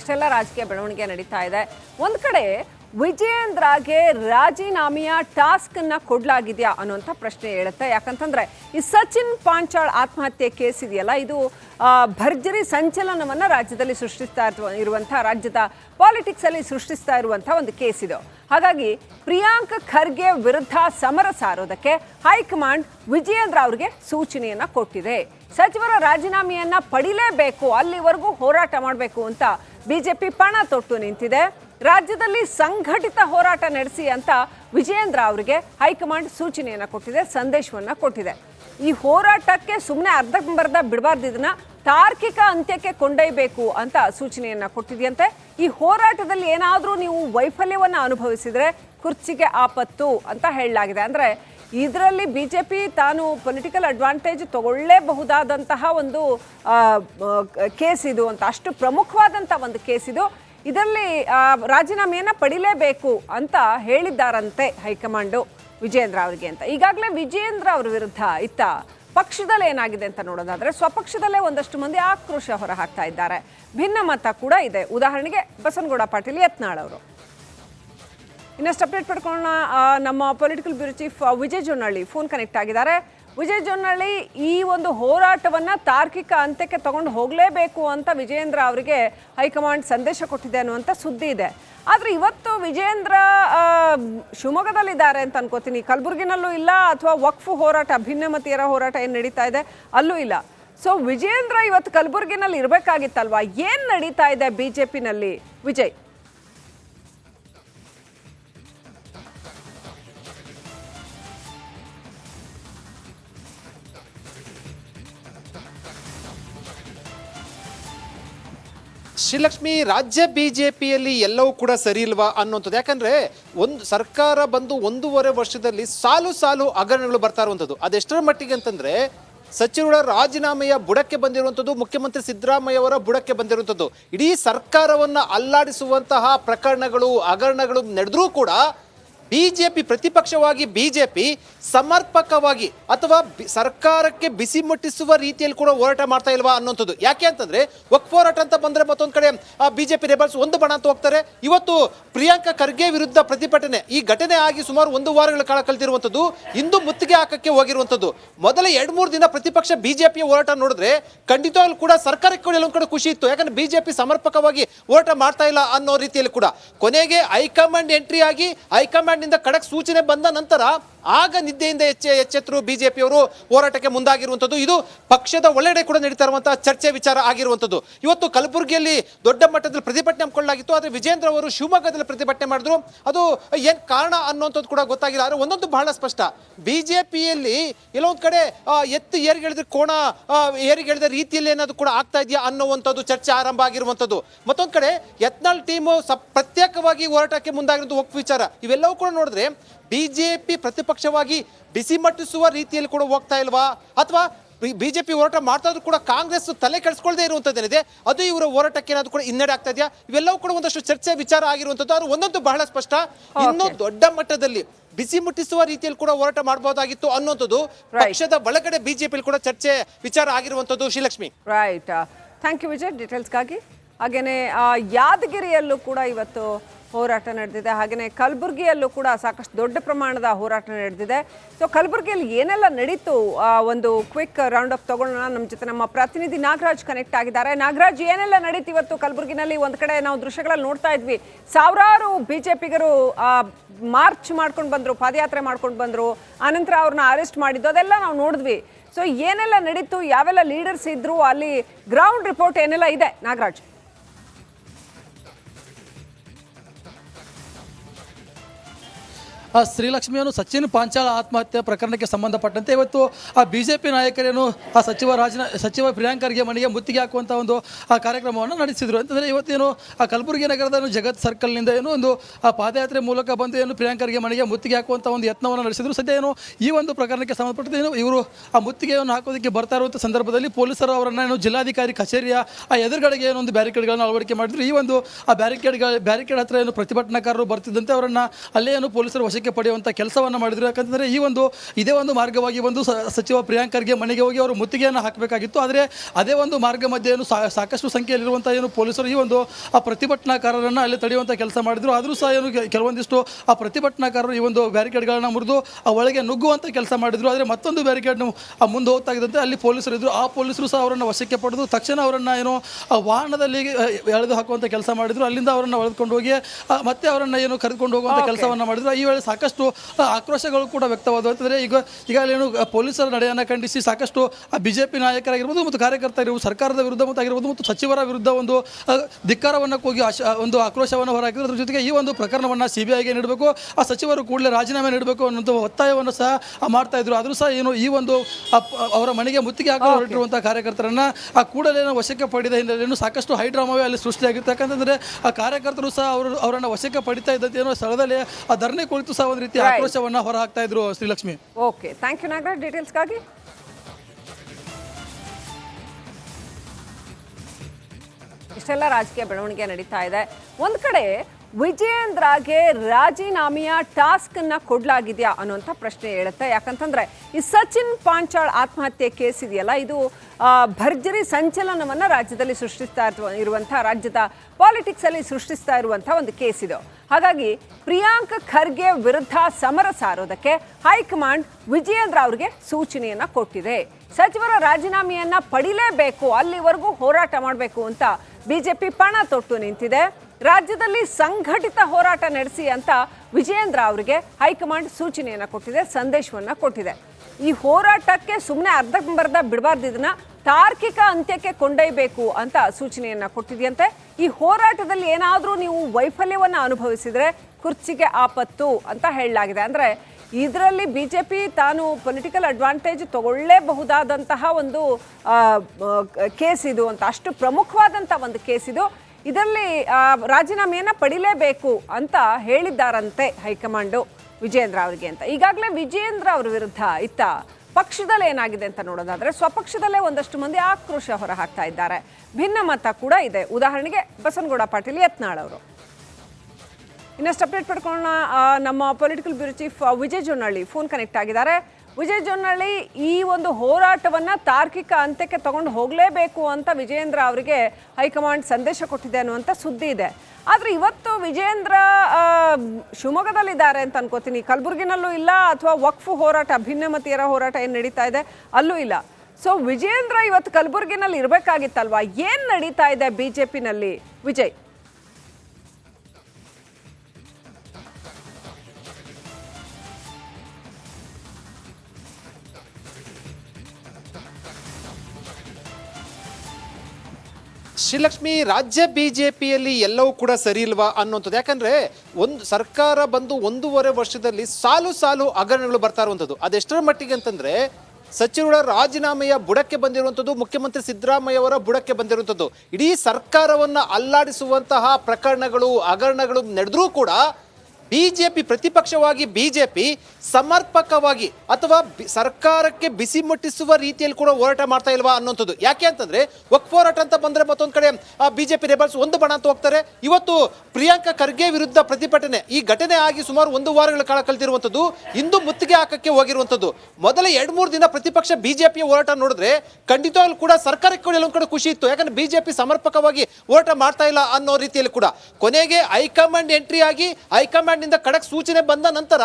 ಇಷ್ಟೆಲ್ಲ ರಾಜಕೀಯ ಬೆಳವಣಿಗೆ ನಡೀತಾ ಇದೆ. ಒಂದು ಕಡೆ ವಿಜಯೇಂದ್ರಗೆ ರಾಜೀನಾಮೆಯ ಟಾಸ್ಕ್ ಅನ್ನ ಕೊಡ್ಲಾಗಿದೆಯಾ ಅನ್ನುವಂಥ ಪ್ರಶ್ನೆ ಹೇಳುತ್ತೆ ಯಾಕಂತಂದ್ರೆ ಈ ಸಚಿನ್ ಪಾಂಚಾಳ್ ಆತ್ಮಹತ್ಯೆ ಕೇಸ್ ಇದೆಯಲ್ಲ, ಇದು ಭರ್ಜರಿ ಸಂಚಲನವನ್ನ ರಾಜ್ಯದಲ್ಲಿ ಸೃಷ್ಟಿಸ್ತಾ ಇರುವ, ಇರುವಂಥ, ರಾಜ್ಯದ ಪಾಲಿಟಿಕ್ಸಲ್ಲಿ ಸೃಷ್ಟಿಸ್ತಾ ಇರುವಂಥ ಒಂದು ಕೇಸ್ ಇದು. ಹಾಗಾಗಿ ಪ್ರಿಯಾಂಕ್ ಖರ್ಗೆ ವಿರುದ್ಧ ಸಮರ ಸಾರೋದಕ್ಕೆ ಹೈಕಮಾಂಡ್ ವಿಜಯೇಂದ್ರ ಅವರಿಗೆ ಸೂಚನೆಯನ್ನ ಕೊಟ್ಟಿದೆ. ಸಚಿವರ ರಾಜೀನಾಮೆಯನ್ನು ಪಡಿಲೇಬೇಕು, ಅಲ್ಲಿವರೆಗೂ ಹೋರಾಟ ಮಾಡಬೇಕು ಅಂತ ಬಿಜೆಪಿ ಪಣ ತೊಟ್ಟು ನಿಂತಿದೆ. ರಾಜ್ಯದಲ್ಲಿ ಸಂಘಟಿತ ಹೋರಾಟ ನಡೆಸಿ ಅಂತ ವಿಜಯೇಂದ್ರ ಅವರಿಗೆ ಹೈಕಮಾಂಡ್ ಸೂಚನೆಯನ್ನು ಕೊಟ್ಟಿದೆ, ಸಂದೇಶವನ್ನು ಕೊಟ್ಟಿದೆ. ಈ ಹೋರಾಟಕ್ಕೆ ಸುಮ್ಮನೆ ಅರ್ಧಂಬರ್ಧ ಬಿಡಬಾರ್ದು, ಇದನ್ನ ತಾರ್ಕಿಕ ಅಂತ್ಯಕ್ಕೆ ಕೊಂಡೊಯ್ಯಬೇಕು ಅಂತ ಸೂಚನೆಯನ್ನು ಕೊಟ್ಟಿದೆಯಂತೆ. ಈ ಹೋರಾಟದಲ್ಲಿ ಏನಾದರೂ ನೀವು ವೈಫಲ್ಯವನ್ನು ಅನುಭವಿಸಿದರೆ ಕುರ್ಚಿಗೆ ಆಪತ್ತು ಅಂತ ಹೇಳಲಾಗಿದೆ. ಅಂದ್ರೆ ಇದರಲ್ಲಿ ಬಿ ಜೆ ಪಿ ತಾನು ಪೊಲಿಟಿಕಲ್ ಅಡ್ವಾಂಟೇಜ್ ತಗೊಳ್ಳೇಬಹುದಾದಂತಹ ಒಂದು ಕೇಸ್ ಇದು ಅಂತ, ಅಷ್ಟು ಪ್ರಮುಖವಾದಂಥ ಒಂದು ಕೇಸ್ ಇದು. ಇದರಲ್ಲಿ ರಾಜೀನಾಮೆಯನ್ನು ಪಡಿಲೇಬೇಕು ಅಂತ ಹೇಳಿದ್ದಾರಂತೆ ಹೈಕಮಾಂಡು ವಿಜಯೇಂದ್ರ ಅವರಿಗೆ ಅಂತ. ಈಗಾಗಲೇ ವಿಜಯೇಂದ್ರ ಅವರ ವಿರುದ್ಧ ಇತ್ತ ಪಕ್ಷದಲ್ಲಿ ಏನಾಗಿದೆ ಅಂತ ನೋಡೋದಾದರೆ, ಸ್ವಪಕ್ಷದಲ್ಲೇ ಒಂದಷ್ಟು ಮಂದಿ ಆಕ್ರೋಶ ಹೊರಹಾಕ್ತಾ ಇದ್ದಾರೆ. ಭಿನ್ನ ಭಿನ್ನಮತ ಕೂಡ ಇದೆ. ಉದಾಹರಣೆಗೆ ಬಸನಗೌಡ ಪಾಟೀಲ್ ಯತ್ನಾಳ್ ಅವರು. ಇನ್ನಷ್ಟು ಅಪ್ಡೇಟ್ ಪಡ್ಕೊಳ್ಳೋಣ. ನಮ್ಮ political bureau chief Vijay Jonnalli phone connect ಆಗಿದ್ದಾರೆ. ವಿಜಯ್ ಜೊನ್ನಳ್ಳಿ ಈ ಒಂದು ಹೋರಾಟವನ್ನು ತಾರ್ಕಿಕ ಅಂತ್ಯಕ್ಕೆ ತಗೊಂಡು ಹೋಗಲೇಬೇಕು ಅಂತ ವಿಜಯೇಂದ್ರ ಅವರಿಗೆ ಹೈಕಮಾಂಡ್ ಸಂದೇಶ ಕೊಟ್ಟಿದೆ ಅನ್ನುವಂಥ ಸುದ್ದಿ ಇದೆ. ಆದರೆ ಇವತ್ತು ವಿಜಯೇಂದ್ರ ಶಿವಮೊಗ್ಗದಲ್ಲಿದ್ದಾರೆ ಅಂತ ಅನ್ಕೋತೀನಿ. ಕಲಬುರಗಿನಲ್ಲೂ ಇಲ್ಲ, ಅಥವಾ ವಕ್ಫ್ ಹೋರಾಟ, ಭಿನ್ನಮತೀಯರ ಹೋರಾಟ ಏನು ನಡೀತಾ ಇದೆ, ಅಲ್ಲೂ ಇಲ್ಲ. ಸೊ ವಿಜಯೇಂದ್ರ ಇವತ್ತು ಕಲಬುರಗಿನಲ್ಲಿ ಇರಬೇಕಾಗಿತ್ತಲ್ವಾ? ಏನು ನಡೀತಾ ಇದೆ ಬಿ ಜೆ ಪಿನಲ್ಲಿ ವಿಜಯ್. ಶ್ರೀಲಕ್ಷ್ಮಿ ರಾಜ್ಯ ಬಿ ಜೆ ಪಿಯಲ್ಲಿ ಎಲ್ಲವೂ ಕೂಡ ಸರಿ ಇಲ್ವಾ ಅನ್ನುವಂಥದ್ದು. ಯಾಕಂದ್ರೆ ಒಂದು ಸರ್ಕಾರ ಬಂದು ಒಂದೂವರೆ ವರ್ಷದಲ್ಲಿ ಸಾಲು ಸಾಲು ಹಗರಣಗಳು ಬರ್ತಾ ಇರುವಂಥದ್ದು. ಅದೆಷ್ಟರ ಮಟ್ಟಿಗೆ ಅಂತಂದ್ರೆ ಸಚಿವರ ರಾಜೀನಾಮೆಯ ಬುಡಕ್ಕೆ ಬಂದಿರುವಂಥದ್ದು, ಮುಖ್ಯಮಂತ್ರಿ ಸಿದ್ದರಾಮಯ್ಯ ಅವರ ಬುಡಕ್ಕೆ ಬಂದಿರುವಂಥದ್ದು. ಇಡೀ ಸರ್ಕಾರವನ್ನು ಅಲ್ಲಾಡಿಸುವಂತಹ ಪ್ರಕರಣಗಳು, ಹಗರಣಗಳು ನಡೆದ್ರೂ ಕೂಡ ಬಿಜೆಪಿ ಪ್ರತಿಪಕ್ಷವಾಗಿ ಬಿಜೆಪಿ ಸಮರ್ಪಕವಾಗಿ ಅಥವಾ ಸರ್ಕಾರಕ್ಕೆ ಬಿಸಿ ಮುಟ್ಟಿಸುವ ರೀತಿಯಲ್ಲಿ ಕೂಡ ಹೋರಾಟ ಮಾಡ್ತಾ ಇಲ್ವಾ ಅನ್ನೋಂಥದ್ದು. ಯಾಕೆ ಅಂತಂದ್ರೆ ಒಕ್ ಹೋರಾಟ ಅಂತ ಬಂದ್ರೆ ಮತ್ತೊಂದು ಕಡೆ ಬಿಜೆಪಿ ರೆಬಲ್ಸ್ ಒಂದು ಬಣ ಅಂತ ಹೋಗ್ತಾರೆ. ಇವತ್ತು ಪ್ರಿಯಾಂಕಾ ಖರ್ಗೆ ವಿರುದ್ಧ ಪ್ರತಿಭಟನೆ, ಈ ಘಟನೆ ಆಗಿ ಸುಮಾರು ಒಂದು ವಾರಗಳ ಕಾಲ ಕಳೆದಿರುವಂಥದ್ದು ಇಂದು ಮುತ್ತಿಗೆ ಹಾಕಕ್ಕೆ ಹೋಗಿರುವಂಥದ್ದು. ಮೊದಲ ಎರಡು ಮೂರು ದಿನ ಪ್ರತಿಪಕ್ಷ ಬಿಜೆಪಿಯ ಹೋರಾಟ ನೋಡಿದ್ರೆ ಖಂಡಿತವಾಗ್ಲೂ ಕೂಡ ಸರ್ಕಾರಕ್ಕೆ ಕೂಡ ಎಲ್ಲೊಂದ್ ಕಡೆ ಖುಷಿ ಇತ್ತು. ಯಾಕಂದ್ರೆ ಬಿಜೆಪಿ ಸಮರ್ಪಕವಾಗಿ ಹೋರಾಟ ಮಾಡ್ತಾ ಇಲ್ಲ ಅನ್ನೋ ರೀತಿಯಲ್ಲಿ ಕೂಡ. ಕೊನೆಗೆ ಹೈಕಮಾಂಡ್ ಎಂಟ್ರಿ ಆಗಿ ಹೈಕಮಾಂಡ್ ನಿಂದ ಖಡಕ್ ಸೂಚನೆ ಬಂದ ನಂತರ ಆಗ ನಿದ್ದೆಯಿಂದ ಎಚ್ಚೆ ಎಚ್ಚೆತ್ತರು ಪಿಯವರು ಹೋರಾಟಕ್ಕೆ ಮುಂದಾಗಿರುವಂಥದ್ದು. ಇದು ಪಕ್ಷದ ಒಳ್ಳೆಡೆ ಕೂಡ ನಡೀತಾ ಇರುವಂತಹ ಚರ್ಚೆ ವಿಚಾರ ಆಗಿರುವಂಥದ್ದು. ಇವತ್ತು ಕಲಬುರಗಿಯಲ್ಲಿ ದೊಡ್ಡ ಮಟ್ಟದಲ್ಲಿ ಪ್ರತಿಭಟನೆ ಹಮ್ಮಿಕೊಳ್ಳಲಾಗಿತ್ತು. ಆದರೆ ವಿಜೇಂದ್ರ ಅವರು ಶಿವಮೊಗ್ಗದಲ್ಲಿ ಪ್ರತಿಭಟನೆ ಮಾಡಿದ್ರು. ಅದು ಏನು ಕಾರಣ ಅನ್ನುವಂಥದ್ದು ಕೂಡ ಗೊತ್ತಾಗಿಲ್ಲ. ಆದರೆ ಒಂದೊಂದು ಬಹಳ ಸ್ಪಷ್ಟ. ಬಿಜೆಪಿಯಲ್ಲಿ ಕೆಲವೊಂದು ಕಡೆ ಎತ್ತು ಏರಿಗೆಳೆದ ಕೋಣ ಏರಿಗೆಳೆದ ರೀತಿಯಲ್ಲಿ ಏನಾದ್ರು ಕೂಡ ಆಗ್ತಾ ಇದೆಯಾ ಅನ್ನುವಂಥದ್ದು ಚರ್ಚೆ ಆರಂಭ ಆಗಿರುವಂಥದ್ದು. ಮತ್ತೊಂದು ಕಡೆ, ಯತ್ನಾಳ್ ಟೀಮು ಸ ಪ್ರತ್ಯೇಕವಾಗಿ ಹೋರಾಟಕ್ಕೆ ಮುಂದಾಗಿರೋದು ಒಪ್ಪು ವಿಚಾರ. ಇವೆಲ್ಲವೂ ಕೂಡ ನೋಡಿದ್ರೆ ಬಿಜೆಪಿ ಪ್ರತಿಪಕ್ಷವಾಗಿ ಬಿಸಿ ಮಟ್ಟಿಸುವ ರೀತಿಯಲ್ಲಿ ಕೂಡ ಹೋಗ್ತಾ ಇಲ್ವಾ? ಅಥವಾ ಬಿಜೆಪಿ ಹೋರಾಟ ಮಾಡ್ತಾ ಇದ್ರು ಕೂಡ ಕಾಂಗ್ರೆಸ್ ತಲೆ ಕೆಡಿಸ್ಕೊಳ್ಳದೆ ಇರುವಂಥದ್ದೇನಿದೆ ಅದು ಇವರ ಹೋರಾಟಕ್ಕೆ ಏನಾದ್ರು ಕೂಡ ಹಿನ್ನಡೆ ಆಗ್ತಾ ಇದೆಯಾ? ಇವೆಲ್ಲವೂ ಕೂಡ ಒಂದಷ್ಟು ಚರ್ಚೆ ವಿಚಾರ ಆಗಿರುವಂತದ್ದು ಅದು ಒಂದೊಂದು ಬಹಳ ಸ್ಪಷ್ಟ. ಇನ್ನೂ ದೊಡ್ಡ ಮಟ್ಟದಲ್ಲಿ ಬಿಸಿ ಮುಟ್ಟಿಸುವ ರೀತಿಯಲ್ಲಿ ಕೂಡ ಹೋರಾಟ ಮಾಡಬಹುದಾಗಿತ್ತು ಅನ್ನುವಂಥದ್ದು Right. ಪಕ್ಷದ ಒಳಗಡೆ ಬಿಜೆಪಿ ಕೂಡ ಚರ್ಚೆ ವಿಚಾರ ಆಗಿರುವಂತದ್ದು Shrilakshmi. Right thank you Vijay. ಡೀಟೇಲ್ಸ್ಗಾಗಿ ಹಾಗೇನೆ ಯಾದಗಿರಿಯಲ್ಲೂ ಕೂಡ ಇವತ್ತು ಹೋರಾಟ ನಡೆದಿದೆ. ಹಾಗೆಯೇ ಕಲಬುರಗಿಯಲ್ಲೂ ಕೂಡ ಸಾಕಷ್ಟು ದೊಡ್ಡ ಪ್ರಮಾಣದ ಹೋರಾಟ ನಡೆದಿದೆ. ಸೊ ಕಲಬುರಗಿಯಲ್ಲಿ ಏನೆಲ್ಲ ನಡೀತು? ಆ, ಒಂದು ಕ್ವಿಕ್ ರೌಂಡ್ ಅಪ್ ತಗೊಳ್ಳೋಣ. ನಮ್ಮ ಜೊತೆ ನಮ್ಮ ಪ್ರತಿನಿಧಿ ನಾಗರಾಜ್ ಕನೆಕ್ಟ್ ಆಗಿದ್ದಾರೆ. ನಾಗರಾಜ್ ಏನೆಲ್ಲ ನಡೀತು ಇವತ್ತು ಕಲಬುರಗಿನಲ್ಲಿ? ಒಂದು ಕಡೆ ನಾವು ದೃಶ್ಯಗಳಲ್ಲಿ ನೋಡ್ತಾ ಇದ್ವಿ. ಸಾವಿರಾರು ಬಿ ಜೆ ಪಿಗರು ಮಾರ್ಚ್ ಮಾಡ್ಕೊಂಡು ಬಂದರು ಪಾದಯಾತ್ರೆ ಮಾಡ್ಕೊಂಡು ಬಂದರು. ಆನಂತರ ಅವ್ರನ್ನ ಅರೆಸ್ಟ್ ಮಾಡಿದ್ದು. ಅದೆಲ್ಲ ನಾವು ನೋಡಿದ್ವಿ. ಸೊ ಏನೆಲ್ಲ ನಡೀತು? ಯಾವೆಲ್ಲ ಲೀಡರ್ಸ್ ಇದ್ರು? ಅಲ್ಲಿ ಗ್ರೌಂಡ್ ರಿಪೋರ್ಟ್ ಏನೆಲ್ಲ ಇದೆ? ನಾಗರಾಜ್. ಆ ಶ್ರೀಲಕ್ಷ್ಮಿಯನ್ನು ಸಚಿನ್ ಪಾಂಚಾಳ ಆತ್ಮಹತ್ಯೆ ಪ್ರಕರಣಕ್ಕೆ ಸಂಬಂಧಪಟ್ಟಂತೆ ಇವತ್ತು ಆ ಬಿ ಜೆ ಪಿ ನಾಯಕರೇನು ಆ ಸಚಿವ ರಾಜನ ಸಚಿವ ಪ್ರಿಯಾಂಕ್ ಖರ್ಗೆ ಮನೆಗೆ ಮುತ್ತಿಗೆ ಹಾಕುವಂಥ ಒಂದು, ಆ ಕಾರ್ಯಕ್ರಮವನ್ನು ನಡೆಸಿದರು. ಅಂತಂದರೆ ಇವತ್ತೇನು ಆ ಕಲಬುರಗಿ ನಗರದ ಜಗತ್ ಸರ್ಕಲ್ನಿಂದ ಏನು ಒಂದು, ಆ ಪಾದಯಾತ್ರೆ ಮೂಲಕ ಬಂದು ಏನು ಪ್ರಿಯಾಂಕ್ ಖರ್ಗೆ ಮನೆಗೆ ಮುತ್ತಿಗೆ ಹಾಕುವಂಥ ಒಂದು ಯತ್ನವನ್ನು ನಡೆಸಿದರು. ಸದ್ಯ ಏನು ಈ ಒಂದು ಪ್ರಕರಣಕ್ಕೆ ಸಂಬಂಧಪಟ್ಟಂತೆ ಏನು ಇವರು ಆ ಮುತ್ತಿಗೆಯನ್ನು ಹಾಕೋದಕ್ಕೆ ಬರ್ತಾ ಇರುವಂಥ ಸಂದರ್ಭದಲ್ಲಿ ಪೊಲೀಸರು ಅವರನ್ನು ಏನು ಜಿಲ್ಲಾಧಿಕಾರಿ ಕಚೇರಿಯ ಆ ಎದುರುಗಡೆಗೆ ಏನೊಂದು ಬ್ಯಾರಿಕೇಡ್ಗಳನ್ನು ಅಳವಡಿಕೆ ಮಾಡಿದ್ರು. ಈ ಒಂದು ಆ ಬ್ಯಾರಿಕೇಡ್ಗಳ ಬ್ಯಾರಿಕೇಡ್ ಹತ್ರ ಏನು ಪ್ರತಿಭಟನಾಕಾರರು ಬರ್ತಿದ್ದಂತೆ ಅವರನ್ನು ಅಲ್ಲೇ ಏನು ಪೊಲೀಸರು ವಶಕ್ಕೆ ವಶಕ್ಕೆ ಪಡೆಯುವಂಥ ಕೆಲಸವನ್ನು ಮಾಡಿದರು. ಯಾಕಂತಂದರೆ ಈ ಒಂದು ಇದೇ ಒಂದು ಮಾರ್ಗವಾಗಿ ಒಂದು ಸಚಿವ ಪ್ರಿಯಾಂಕರ್ಗೆ ಮನೆಗೆ ಹೋಗಿ ಅವರು ಮುತ್ತಿಗೆಯನ್ನು ಹಾಕಬೇಕಾಗಿತ್ತು. ಆದರೆ ಅದೇ ಒಂದು ಮಾರ್ಗ ಮಧ್ಯೆ ಏನು ಸಾಕಷ್ಟು ಸಂಖ್ಯೆಯಲ್ಲಿರುವಂಥ ಏನು ಪೊಲೀಸರು ಈ ಒಂದು ಆ ಪ್ರತಿಭಟನಾಕಾರರನ್ನು ಅಲ್ಲಿ ತಡೆಯುವಂಥ ಕೆಲಸ ಮಾಡಿದರು. ಆದರೂ ಸಹ ಏನು ಕೆಲವೊಂದಿಷ್ಟು ಆ ಪ್ರತಿಭಟನಾಕಾರರು ಈ ಒಂದು ಬ್ಯಾರಿಕೇಡ್ಗಳನ್ನು ಮುರಿದು ಆ ಒಳಗೆ ನುಗ್ಗುವಂಥ ಕೆಲಸ ಮಾಡಿದರು. ಆದರೆ ಮತ್ತೊಂದು ಬ್ಯಾರಿಕೇಡ್ ಆ ಮುಂದೆ ಹೋಗ್ತಾ ಇದ್ದಂತೆ ಅಲ್ಲಿ ಪೊಲೀಸರು ಇದ್ದರು ಆ ಪೊಲೀಸರು ಸಹ ಅವರನ್ನು ವಶಕ್ಕೆ ಪಡೆದು ತಕ್ಷಣ ಅವರನ್ನು ಏನು ಆ ವಾಹನದಲ್ಲಿ ಎಳೆದು ಹಾಕುವಂಥ ಕೆಲಸ ಮಾಡಿದರು. ಅಲ್ಲಿಂದ ಅವರನ್ನು ಎಳೆದುಕೊಂಡು ಹೋಗಿ ಮತ್ತೆ ಅವರನ್ನು ಏನು ಕರೆದುಕೊಂಡು ಹೋಗುವಂಥ ಕೆಲಸವನ್ನು ಮಾಡಿದ್ರು. ಈ ವೇಳೆ ಸಾಕಷ್ಟು ಆಕ್ರೋಶಗಳು ಕೂಡ ವ್ಯಕ್ತವಾದವು. ಅಂತಂದರೆ ಈಗ ಈಗಾಗಲೇ ಏನು ಪೊಲೀಸರ ನಡೆಯನ್ನು ಖಂಡಿಸಿ ಸಾಕಷ್ಟು ಬಿ ಜೆ ಪಿ ನಾಯಕರಾಗಿರ್ಬೋದು ಮತ್ತು ಕಾರ್ಯಕರ್ತರಿರ್ಬೋದು ಸರ್ಕಾರದ ವಿರುದ್ಧ ಮತ್ತು ಆಗಿರ್ಬೋದು ಮತ್ತು ಸಚಿವರ ವಿರುದ್ಧ ಒಂದು ಧಿಕ್ಕಾರವನ್ನು ಕೂಗಿ ಒಂದು ಆಕ್ರೋಶವನ್ನು ಹೊರಹಾಕಿದ್ರು. ಅದ್ರ ಜೊತೆಗೆ ಈ ಒಂದು ಪ್ರಕರಣವನ್ನು ಸಿ ಬಿ ಐಗೆ ನೀಡಬೇಕು ಆ ಸಚಿವರು ಕೂಡಲೇ ರಾಜೀನಾಮೆ ನೀಡಬೇಕು ಅನ್ನೋಂಥ ಒತ್ತಾಯವನ್ನು ಸಹ ಮಾಡ್ತಾ ಇದ್ರು. ಆದರೂ ಸಹ ಏನು ಈ ಒಂದು ಅವರ ಮನೆಗೆ ಮುತ್ತಿಗೆ ಹಾಕಲು ಹೊರಟಿರುವಂಥ ಕಾರ್ಯಕರ್ತರನ್ನು ಆ ಕೂಡಲೇ ವಶಕ್ಕೆ ಪಡೆದ ಹಿನ್ನೆಲೆಯನ್ನು ಸಾಕಷ್ಟು ಹೈ ಡ್ರಾಮಾವೇ ಅಲ್ಲಿ ಸೃಷ್ಟಿಯಾಗಿತ್ತು. ಯಾಕಂತಂದರೆ ಆ ಕಾರ್ಯಕರ್ತರು ಸಹ ಅವರು ಅವರನ್ನು ವಶಕ್ಕೆ ಪಡಿತಾ ಇದ್ದಂತೆ ಏನೋ ಸ್ಥಳದಲ್ಲಿ ಆ ಧರಣಿ ಕುಳಿತು ಸಹ ಒಂದು ರೀತಿ ಆಕ್ರೋಶವನ್ನ ಆಕ್ರೋಶವನ್ನು ಹೊರ ಹಾಕ್ತಾ ಇದ್ರು Shrilakshmi. Okay thank you Nagaraj. ಡೀಟೇಲ್ಸ್ಗಾಗಿ ಇಷ್ಟೆಲ್ಲ ರಾಜಕೀಯ ಬೆಳವಣಿಗೆ ನಡೀತಾ ಇದೆ. ಒಂದ್ ಕಡೆ ವಿಜಯೇಂದ್ರಗೆ ರಾಜೀನಾಮೆಯ ಟಾಸ್ಕ್ ಕೊಡಲಾಗಿದೆಯಾ ಅನ್ನುವಂಥ ಪ್ರಶ್ನೆ ಹೇಳುತ್ತೆ ಯಾಕಂತಂದ್ರೆ ಈ ಸಚಿನ್ ಪಾಂಚಾಳ್ ಆತ್ಮಹತ್ಯೆ ಕೇಸ್ ಇದೆಯಲ್ಲ, ಇದು ಭರ್ಜರಿ ಸಂಚಲನವನ್ನ ರಾಜ್ಯದಲ್ಲಿ ಸೃಷ್ಟಿಸ್ತಾ ಇರುವ, ಇರುವಂಥ, ರಾಜ್ಯದ ಪಾಲಿಟಿಕ್ಸ್ ಅಲ್ಲಿ ಸೃಷ್ಟಿಸ್ತಾ ಇರುವಂಥ ಒಂದು ಕೇಸ್ ಇದು. ಹಾಗಾಗಿ ಪ್ರಿಯಾಂಕ್ ಖರ್ಗೆ ವಿರುದ್ಧ ಸಮರ ಸಾರೋದಕ್ಕೆ ಹೈಕಮಾಂಡ್ ವಿಜಯೇಂದ್ರ ಅವರಿಗೆ ಸೂಚನೆಯನ್ನ ಕೊಟ್ಟಿದೆ. ಸಚಿವರ ರಾಜೀನಾಮೆಯನ್ನು ಪಡಿಲೇಬೇಕು, ಅಲ್ಲಿವರೆಗೂ ಹೋರಾಟ ಮಾಡಬೇಕು ಅಂತ ಬಿಜೆಪಿ ಪಣ ತೊಟ್ಟು ನಿಂತಿದೆ. ರಾಜ್ಯದಲ್ಲಿ ಸಂಘಟಿತ ಹೋರಾಟ ನಡೆಸಿ ಅಂತ ವಿಜಯೇಂದ್ರ ಅವರಿಗೆ ಹೈಕಮಾಂಡ್ ಸೂಚನೆಯನ್ನು ಕೊಟ್ಟಿದೆ, ಸಂದೇಶವನ್ನು ಕೊಟ್ಟಿದೆ. ಈ ಹೋರಾಟಕ್ಕೆ ಸುಮ್ಮನೆ ಅರ್ಧಂಬರ್ಧ ಬಿಡಬಾರ್ದು, ಇದನ್ನ ತಾರ್ಕಿಕ ಅಂತ್ಯಕ್ಕೆ ಕೊಂಡೊಯ್ಯಬೇಕು ಅಂತ ಸೂಚನೆಯನ್ನು ಕೊಟ್ಟಿದೆಯಂತೆ. ಈ ಹೋರಾಟದಲ್ಲಿ ಏನಾದರೂ ನೀವು ವೈಫಲ್ಯವನ್ನು ಅನುಭವಿಸಿದರೆ ಕುರ್ಚಿಗೆ ಆಪತ್ತು ಅಂತ ಹೇಳಲಾಗಿದೆ. ಅಂದರೆ ಇದರಲ್ಲಿ ಬಿ ಜೆ ಪಿ ತಾನು ಪೊಲಿಟಿಕಲ್ ಅಡ್ವಾಂಟೇಜ್ ತಗೊಳ್ಳೇಬಹುದಾದಂತಹ ಒಂದು ಕೇಸ್ ಇದು ಅಂತ, ಅಷ್ಟು ಪ್ರಮುಖವಾದಂಥ ಒಂದು ಕೇಸ್ ಇದು. ಇದರಲ್ಲಿ ರಾಜೀನಾಮೆಯನ್ನು ಪಡಿಲೇಬೇಕು ಅಂತ ಹೇಳಿದ್ದಾರಂತೆ ಹೈಕಮಾಂಡು ವಿಜಯೇಂದ್ರ ಅವರಿಗೆ ಅಂತ. ಈಗಾಗಲೇ ವಿಜಯೇಂದ್ರ ಅವರ ವಿರುದ್ಧ ಇತ್ತ ಪಕ್ಷದಲ್ಲಿ ಏನಾಗಿದೆ ಅಂತ ನೋಡೋದಾದರೆ, ಸ್ವಪಕ್ಷದಲ್ಲೇ ಒಂದಷ್ಟು ಮಂದಿ ಆಕ್ರೋಶ ಹೊರ ಇದ್ದಾರೆ. ಭಿನ್ನ ಮತ ಕೂಡ ಇದೆ. ಉದಾಹರಣೆಗೆ ಬಸನಗೌಡ ಪಾಟೀಲ್, ಯತ್ನಾಳ್ ಅವರು. ಇನ್ನಷ್ಟು ಅಪ್ಡೇಟ್ ಪಡ್ಕೊಳ್ಳೋಣ. ನಮ್ಮ political bureau chief Vijay Jonnalli phone connect ಆಗಿದ್ದಾರೆ. ವಿಜಯ್ ಜೊನ್ನಳ್ಳಿ ಈ ಒಂದು ಹೋರಾಟವನ್ನು ತಾರ್ಕಿಕ ಅಂತ್ಯಕ್ಕೆ ತಗೊಂಡು ಹೋಗಲೇಬೇಕು ಅಂತ ವಿಜಯೇಂದ್ರ ಅವರಿಗೆ ಹೈಕಮಾಂಡ್ ಸಂದೇಶ ಕೊಟ್ಟಿದೆ ಅನ್ನುವಂಥ ಸುದ್ದಿ ಇದೆ. ಆದರೆ ಇವತ್ತು ವಿಜಯೇಂದ್ರ ಆ, ಶಿವಮೊಗ್ಗದಲ್ಲಿದ್ದಾರೆ ಅಂತ ಅನ್ಕೋತೀನಿ. ಕಲಬುರಗಿನಲ್ಲೂ ಇಲ್ಲ ಅಥವಾ ವಕ್ಫ್ ಹೋರಾಟ ಭಿನ್ನಮತೀಯರ ಹೋರಾಟ ಏನು ನಡೀತಾ ಇದೆ? ಅಲ್ಲೂ ಇಲ್ಲ. ಸೊ ವಿಜಯೇಂದ್ರ ಇವತ್ತು ಕಲಬುರಗಿನಲ್ಲಿ ಇರಬೇಕಾಗಿತ್ತಲ್ವಾ? ಏನು ನಡೀತಾ ಇದೆ ಬಿ ಜೆ ಪಿನಲ್ಲಿ ವಿಜಯ್. ಶ್ರೀಲಕ್ಷ್ಮಿ ರಾಜ್ಯ ಬಿಜೆಪಿಯಲ್ಲಿ ಎಲ್ಲವೂ ಕೂಡ ಸರಿ ಇಲ್ವಾ ಅನ್ನುವಂಥದ್ದು. ಯಾಕಂದ್ರೆ ಒಂದು ಸರ್ಕಾರ ಬಂದು ಒಂದೂವರೆ ವರ್ಷದಲ್ಲಿ ಸಾಲು ಸಾಲು ಹಗರಣಗಳು ಬರ್ತಾ ಇರುವಂಥದ್ದು. ಅದೆಷ್ಟರ ಮಟ್ಟಿಗೆ ಅಂತಂದ್ರೆ ಸಚಿವರ ರಾಜೀನಾಮೆಯ ಬುಡಕ್ಕೆ ಬಂದಿರುವಂಥದ್ದು, ಮುಖ್ಯಮಂತ್ರಿ ಸಿದ್ದರಾಮಯ್ಯ ಅವರ ಬುಡಕ್ಕೆ ಬಂದಿರುವಂಥದ್ದು. ಇಡೀ ಸರ್ಕಾರವನ್ನು ಅಲ್ಲಾಡಿಸುವಂತಹ ಪ್ರಕರಣಗಳು, ಹಗರಣಗಳು ನಡೆದ್ರೂ ಕೂಡ ಬಿಜೆಪಿ ಪ್ರತಿಪಕ್ಷವಾಗಿ ಬಿಜೆಪಿ ಸಮರ್ಪಕವಾಗಿ ಅಥವಾ ಸರ್ಕಾರಕ್ಕೆ ಬಿಸಿ ಮುಟ್ಟಿಸುವ ರೀತಿಯಲ್ಲಿ ಕೂಡ ಹೋರಾಟ ಮಾಡ್ತಾ ಇಲ್ವಾ ಅನ್ನೋಂಥದ್ದು. ಯಾಕೆ ಅಂತಂದ್ರೆ ಒಕ್ ಹೋರಾಟ ಅಂತ ಬಂದ್ರೆ ಮತ್ತೊಂದು ಕಡೆ ಬಿಜೆಪಿ ರೆಬಲ್ಸ್ ಒಂದು ಬಣ ಅಂತ ಹೋಗ್ತಾರೆ. ಇವತ್ತು ಪ್ರಿಯಾಂಕಾ ಖರ್ಗೆ ವಿರುದ್ಧ ಪ್ರತಿಭಟನೆ, ಈ ಘಟನೆ ಆಗಿ ಸುಮಾರು ಒಂದು ವಾರಗಳ ಕಾಲ ಕಳೆದಿರುವಂಥದ್ದು ಇಂದು ಮುತ್ತಿಗೆ ಹಾಕಕ್ಕೆ ಹೋಗಿರುವಂಥದ್ದು. ಮೊದಲ ಎರಡು ಮೂರು ದಿನ ಪ್ರತಿಪಕ್ಷ ಬಿಜೆಪಿಯ ಹೋರಾಟ ನೋಡಿದ್ರೆ ಖಂಡಿತವಾಗ್ಲೂ ಕೂಡ ಸರ್ಕಾರಕ್ಕೆ ಕೂಡ ಎಲ್ಲೊಂದ್ ಕಡೆ ಖುಷಿ ಇತ್ತು. ಯಾಕಂದ್ರೆ ಬಿಜೆಪಿ ಸಮರ್ಪಕವಾಗಿ ಹೋರಾಟ ಮಾಡ್ತಾ ಇಲ್ಲ ಅನ್ನೋ ರೀತಿಯಲ್ಲಿ ಕೂಡ. ಕೊನೆಗೆ ಹೈಕಮಾಂಡ್ ಎಂಟ್ರಿ ಆಗಿ ಹೈಕಮಾಂಡ್ ನಿಂದ ಖಡಕ್ ಸೂಚನೆ ಬಂದ ನಂತರ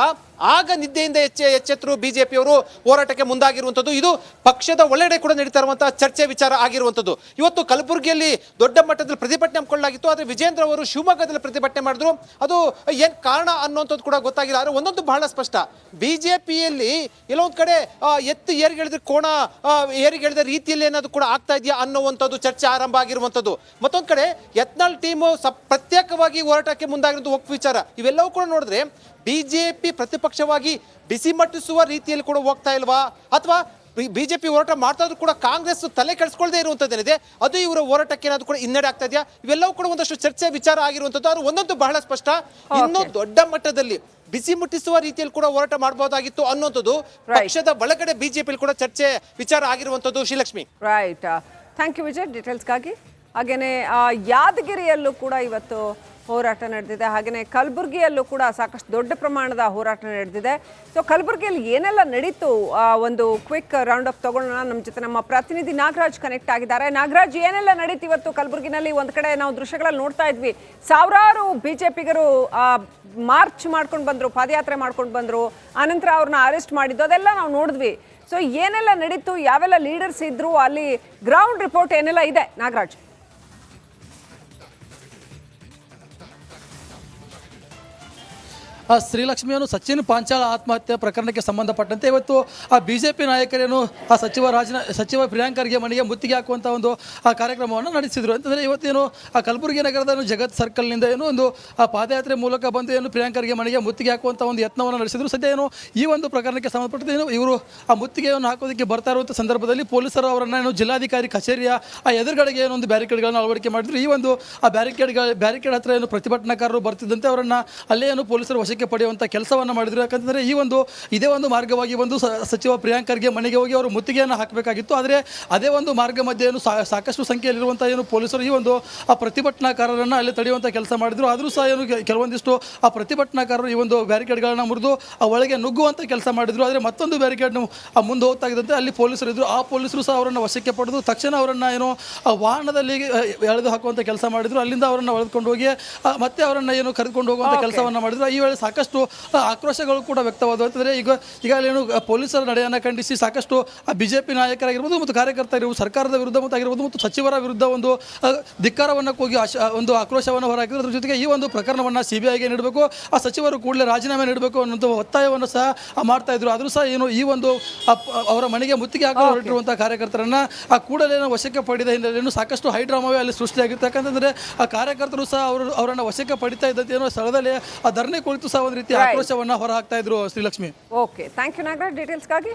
ಆಗ ನಿದ್ದೆಯಿಂದ ಎಚ್ಚೆ ಎಚ್ಚೆತ್ತರು ಬಿಜೆಪಿಯವರು ಹೋರಾಟಕ್ಕೆ ಮುಂದಾಗಿರುವಂಥದ್ದು. ಇದು ಪಕ್ಷದ ಒಳ್ಳೆಡೆ ಕೂಡ ನಡೀತಾ ಇರುವಂತಹ ಚರ್ಚೆ ವಿಚಾರ ಆಗಿರುವಂಥದ್ದು. ಇವತ್ತು ಕಲಬುರಗಿಯಲ್ಲಿ ದೊಡ್ಡ ಮಟ್ಟದಲ್ಲಿ ಪ್ರತಿಭಟನೆ ಹಮ್ಮಿಕೊಳ್ಳಲಾಗಿತ್ತು. ಆದರೆ ವಿಜೇಂದ್ರ ಅವರು ಶಿವಮೊಗ್ಗದಲ್ಲಿ ಪ್ರತಿಭಟನೆ ಮಾಡಿದ್ರು. ಅದು ಏನ್ ಕಾರಣ ಅನ್ನುವಂಥದ್ದು ಕೂಡ ಗೊತ್ತಾಗಿಲ್ಲ. ಆದರೆ ಒಂದೊಂದು ಬಹಳ ಸ್ಪಷ್ಟ. ಬಿಜೆಪಿಯಲ್ಲಿ ಕೆಲವೊಂದು ಕಡೆ ಎತ್ತು ಏರಿಗೆಳೆದ ಕೋಣ ಏರಿಗೆಳೆದ ರೀತಿಯಲ್ಲಿ ಏನಾದ್ರು ಕೂಡ ಆಗ್ತಾ ಇದೆಯಾ ಅನ್ನುವಂಥದ್ದು ಚರ್ಚೆ ಆರಂಭ ಆಗಿರುವಂಥದ್ದು. ಮತ್ತೊಂದು ಕಡೆ, ಯತ್ನಾಳ್ ಟೀಮು ಪ್ರತ್ಯೇಕವಾಗಿ ಹೋರಾಟಕ್ಕೆ ಮುಂದಾಗಿರೋದು ಒಪ್ಪು ವಿಚಾರ. ಇವೆಲ್ಲವೂ ನೋಡಿದ್ರೆ ಬಿಜೆಪಿ ಪ್ರತಿಪಕ್ಷವಾಗಿ ಬಿಸಿ ಮಟ್ಟಿಸುವ ರೀತಿಯಲ್ಲಿ ಕೂಡ ಹೋಗ್ತಾ ಇಲ್ವಾ? ಅಥವಾ ಬಿಜೆಪಿ ಹೋರಾಟ ಮಾಡ್ತಾ ಇದ್ರು ಕೂಡ ಕಾಂಗ್ರೆಸ್ ತಲೆ ಕೆಡಿಸ್ಕೊಳ್ಳದೆ ಇರುವಂಥದ್ದೇನಿದೆ ಅದು ಇವರ ಹೋರಾಟಕ್ಕೆ ಏನಾದ್ರು ಕೂಡ ಹಿನ್ನಡೆ ಆಗ್ತಾ ಇದೆಯಾ? ಇವೆಲ್ಲವೂ ಕೂಡ ಒಂದಷ್ಟು ಚರ್ಚೆ ವಿಚಾರ ಆಗಿರುವಂತದ್ದು. ಅದು ಒಂದೊಂದು ಬಹಳ ಸ್ಪಷ್ಟ. ಇನ್ನೂ ದೊಡ್ಡ ಮಟ್ಟದಲ್ಲಿ ಬಿಸಿ ಮುಟ್ಟಿಸುವ ರೀತಿಯಲ್ಲಿ ಕೂಡ ಹೋರಾಟ ಮಾಡಬಹುದಾಗಿತ್ತು ಅನ್ನುವಂಥದ್ದು Right. ಪಕ್ಷದ ಒಳಗಡೆ ಬಿಜೆಪಿ ಕೂಡ ಚರ್ಚೆ ವಿಚಾರ ಆಗಿರುವಂತದ್ದು Shrilakshmi. Right thank you Vijay. ಡೀಟೇಲ್ಸ್ಗಾಗಿ ಹಾಗೇನೆ ಯಾದಗಿರಿಯಲ್ಲೂ ಕೂಡ ಇವತ್ತು ಹೋರಾಟ ನಡೆದಿದೆ. ಹಾಗೆಯೇ ಕಲಬುರಗಿಯಲ್ಲೂ ಕೂಡ ಸಾಕಷ್ಟು ದೊಡ್ಡ ಪ್ರಮಾಣದ ಹೋರಾಟ ನಡೆದಿದೆ. ಸೊ ಕಲಬುರಗಿಯಲ್ಲಿ ಏನೆಲ್ಲ ನಡೀತು? ಆ, ಒಂದು ಕ್ವಿಕ್ ರೌಂಡ್ ಅಪ್ ತಗೊಳ್ಳೋಣ. ನಮ್ಮ ಜೊತೆ ನಮ್ಮ ಪ್ರತಿನಿಧಿ ನಾಗರಾಜ್ ಕನೆಕ್ಟ್ ಆಗಿದ್ದಾರೆ. ನಾಗರಾಜ್ ಏನೆಲ್ಲ ನಡೀತು ಇವತ್ತು ಕಲಬುರಗಿನಲ್ಲಿ? ಒಂದು ಕಡೆ ನಾವು ದೃಶ್ಯಗಳಲ್ಲಿ ನೋಡ್ತಾ ಇದ್ವಿ. ಸಾವಿರಾರು ಬಿಜೆಪಿಗರು ಮಾರ್ಚ್ ಮಾಡ್ಕೊಂಡು ಬಂದರು ಪಾದಯಾತ್ರೆ ಮಾಡ್ಕೊಂಡು ಬಂದರು. ಆನಂತರ ಅವ್ರನ್ನ ಅರೆಸ್ಟ್ ಮಾಡಿದ್ದು. ಅದೆಲ್ಲ ನಾವು ನೋಡಿದ್ವಿ. ಸೊ ಏನೆಲ್ಲ ನಡೀತು? ಯಾವೆಲ್ಲ ಲೀಡರ್ಸ್ ಇದ್ರು? ಅಲ್ಲಿ ಗ್ರೌಂಡ್ ರಿಪೋರ್ಟ್ ಏನೆಲ್ಲ ಇದೆ? ನಾಗರಾಜ್. ಆ ಶ್ರೀಲಕ್ಷ್ಮಿಯನ್ನು ಸಚಿನ್ ಪಾಂಚಾಳ ಆತ್ಮಹತ್ಯೆ ಪ್ರಕರಣಕ್ಕೆ ಸಂಬಂಧಪಟ್ಟಂತೆ ಇವತ್ತು ಆ ಬಿಜೆಪಿ ನಾಯಕರೇನು ಆ ಸಚಿವ ರಾಜನ ಸಚಿವ ಪ್ರಿಯಾಂಕರ್ಗೆ ಮನೆಗೆ ಮುತ್ತಿಗೆ ಹಾಕುವಂಥ ಒಂದು, ಆ ಕಾರ್ಯಕ್ರಮವನ್ನು ನಡೆಸಿದರು. ಅಂತಂದರೆ ಇವತ್ತೇನು ಆ ಕಲಬುರಗಿ ನಗರದ ಜಗತ್ ಸರ್ಕಲ್ನಿಂದ ಏನು ಒಂದು, ಆ ಪಾದಯಾತ್ರೆ ಮೂಲಕ ಬಂದು ಏನು ಪ್ರಿಯಾಂಕರ್ಗೆ ಮನೆಗೆ ಮುತ್ತಿಗೆ ಹಾಕುವಂಥ ಒಂದು ಯತ್ನವನ್ನು ನಡೆಸಿದರು. ಸದ್ಯ ಏನು ಈ ಒಂದು ಪ್ರಕರಣಕ್ಕೆ ಸಂಬಂಧಪಟ್ಟಂತೆ ಏನು ಇವರು ಆ ಮುತ್ತಿಗೆಯನ್ನು ಹಾಕೋದಕ್ಕೆ ಬರ್ತಾ ಇರುವಂಥ ಸಂದರ್ಭದಲ್ಲಿ ಪೊಲೀಸರು ಅವರನ್ನು ಏನು ಜಿಲ್ಲಾಧಿಕಾರಿ ಕಚೇರಿಯ ಆ ಎದುರುಗಡೆಗೆ ಏನೊಂದು ಬ್ಯಾರಿಕೇಡ್ಗಳನ್ನು ಅಳವಡಿಕೆ ಮಾಡಿದ್ರು. ಈ ಒಂದು ಆ ಬ್ಯಾರಿಕೇಡ್ಗಳ ಬ್ಯಾರಿಕೇಡ್ ಹತ್ರ ಏನು ಪ್ರತಿಭಟನಾಕಾರರು ಬರ್ತಿದ್ದಂತೆ ಅವರನ್ನು ಅಲ್ಲೇ ಏನು ಪೊಲೀಸರು ವಶಕ್ಕೆ ಪಡೆಯುವಂಥ ಕೆಲಸವನ್ನು ಮಾಡಿದರು. ಯಾಕಂತಂದರೆ ಈ ಒಂದು ಇದೇ ಒಂದು ಮಾರ್ಗವಾಗಿ ಒಂದು ಸಚಿವ ಪ್ರಿಯಾಂಕರ್ಗೆ ಮನೆಗೆ ಹೋಗಿ ಅವರು ಮುತ್ತಿಗೆಯನ್ನು ಹಾಕಬೇಕಾಗಿತ್ತು. ಆದರೆ ಅದೇ ಒಂದು ಮಾರ್ಗ ಮಧ್ಯೆ ಏನು ಸಾಕಷ್ಟು ಸಂಖ್ಯೆಯಲ್ಲಿರುವಂಥ ಏನು ಪೊಲೀಸರು ಈ ಒಂದು ಆ ಪ್ರತಿಭಟನಾಕಾರರನ್ನು ಅಲ್ಲಿ ತಡೆಯುವಂಥ ಕೆಲಸ ಮಾಡಿದರು. ಆದರೂ ಸಹ ಏನು ಕೆಲವೊಂದಿಷ್ಟು ಆ ಪ್ರತಿಭಟನಾಕಾರರು ಈ ಒಂದು ಬ್ಯಾರಿಕೇಡ್ಗಳನ್ನು ಮುರಿದು ಆ ಒಳಗೆ ನುಗ್ಗುವಂಥ ಕೆಲಸ ಮಾಡಿದರು. ಆದರೆ ಮತ್ತೊಂದು ಬ್ಯಾರಿಕೇಡ್ ಆ ಮುಂದೆ ಹೋಗ್ತಾ ಇದ್ದಂತೆ ಅಲ್ಲಿ ಪೊಲೀಸರು ಇದ್ದರು ಆ ಪೊಲೀಸರು ಸಹ ಅವರನ್ನು ವಶಕ್ಕೆ ಪಡೆದು ತಕ್ಷಣ ಅವರನ್ನು ಏನು ಆ ವಾಹನದಲ್ಲಿ ಎಳೆದು ಹಾಕುವಂಥ ಕೆಲಸ ಮಾಡಿದರು. ಅಲ್ಲಿಂದ ಅವರನ್ನು ಎಳೆದುಕೊಂಡು ಹೋಗಿ ಮತ್ತೆ ಅವರನ್ನು ಏನು ಕರೆದುಕೊಂಡು ಹೋಗುವಂಥ ಕೆಲಸವನ್ನು ಮಾಡಿದ್ರು. ಈ ವೇಳೆ ಸಾಕಷ್ಟು ಆಕ್ರೋಶಗಳು ಕೂಡ ವ್ಯಕ್ತವಾದವು. ಅಂತಂದರೆ ಈಗ ಈಗಾಗಲೇ ಏನು ಪೊಲೀಸರ ನಡೆಯನ್ನು ಖಂಡಿಸಿ ಸಾಕಷ್ಟು ಬಿಜೆಪಿ ನಾಯಕರಾಗಿರ್ಬೋದು ಮತ್ತು ಕಾರ್ಯಕರ್ತರಿರ್ಬೋದು ಸರ್ಕಾರದ ವಿರುದ್ಧ ಮತ್ತು ಆಗಿರ್ಬೋದು ಮತ್ತು ಸಚಿವರ ವಿರುದ್ಧ ಒಂದು ಧಿಕ್ಕಾರವನ್ನು ಕೂಗಿ ಒಂದು ಆಕ್ರೋಶವನ್ನು ಹೊರಹಾಕಿದ್ರು. ಅದ್ರ ಜೊತೆಗೆ ಈ ಒಂದು ಪ್ರಕರಣವನ್ನು ಸಿ ಬಿ ಐಗೆ ನೀಡಬೇಕು. ಆ ಸಚಿವರು ಕೂಡಲೇ ರಾಜೀನಾಮೆ ನೀಡಬೇಕು ಅನ್ನೋದು ಒತ್ತಾಯವನ್ನು ಸಹ ಮಾಡ್ತಾ ಇದ್ರು. ಆದರೂ ಸಹ ಏನು ಈ ಒಂದು ಅವರ ಮನೆಗೆ ಮುತ್ತಿಗೆ ಹಾಕಲು ಹೊರಟಿರುವಂಥ ಕಾರ್ಯಕರ್ತರನ್ನ ಆ ಕೂಡಲೇ ವಶಕ್ಕೆ ಪಡೆದ ಹಿನ್ನೆಲೆಯನ್ನು ಸಾಕಷ್ಟು ಹೈ ಡ್ರಾಮಾವೇ ಅಲ್ಲಿ ಸೃಷ್ಟಿಯಾಗಿತ್ತು. ಯಾಕಂತಂದರೆ ಆ ಕಾರ್ಯಕರ್ತರು ಸಹ ಅವರು ಅವರನ್ನು ವಶಕ್ಕೆ ಪಡಿತಾ ಇದ್ದಂತೆ ಏನೋ ಸ್ಥಳದಲ್ಲಿ ಆ ಧರಣಿ ಕುಳಿತು ಸಹ ಒಂದು ರೀತಿ ಆಕ್ರೋಶವನ್ನ ಹೊರ ಹಾಕ್ತಾ ಇದ್ರು Shrilakshmi. Okay thank you Nagaraj. ಡೀಟೇಲ್ಸ್ಗಾಗಿ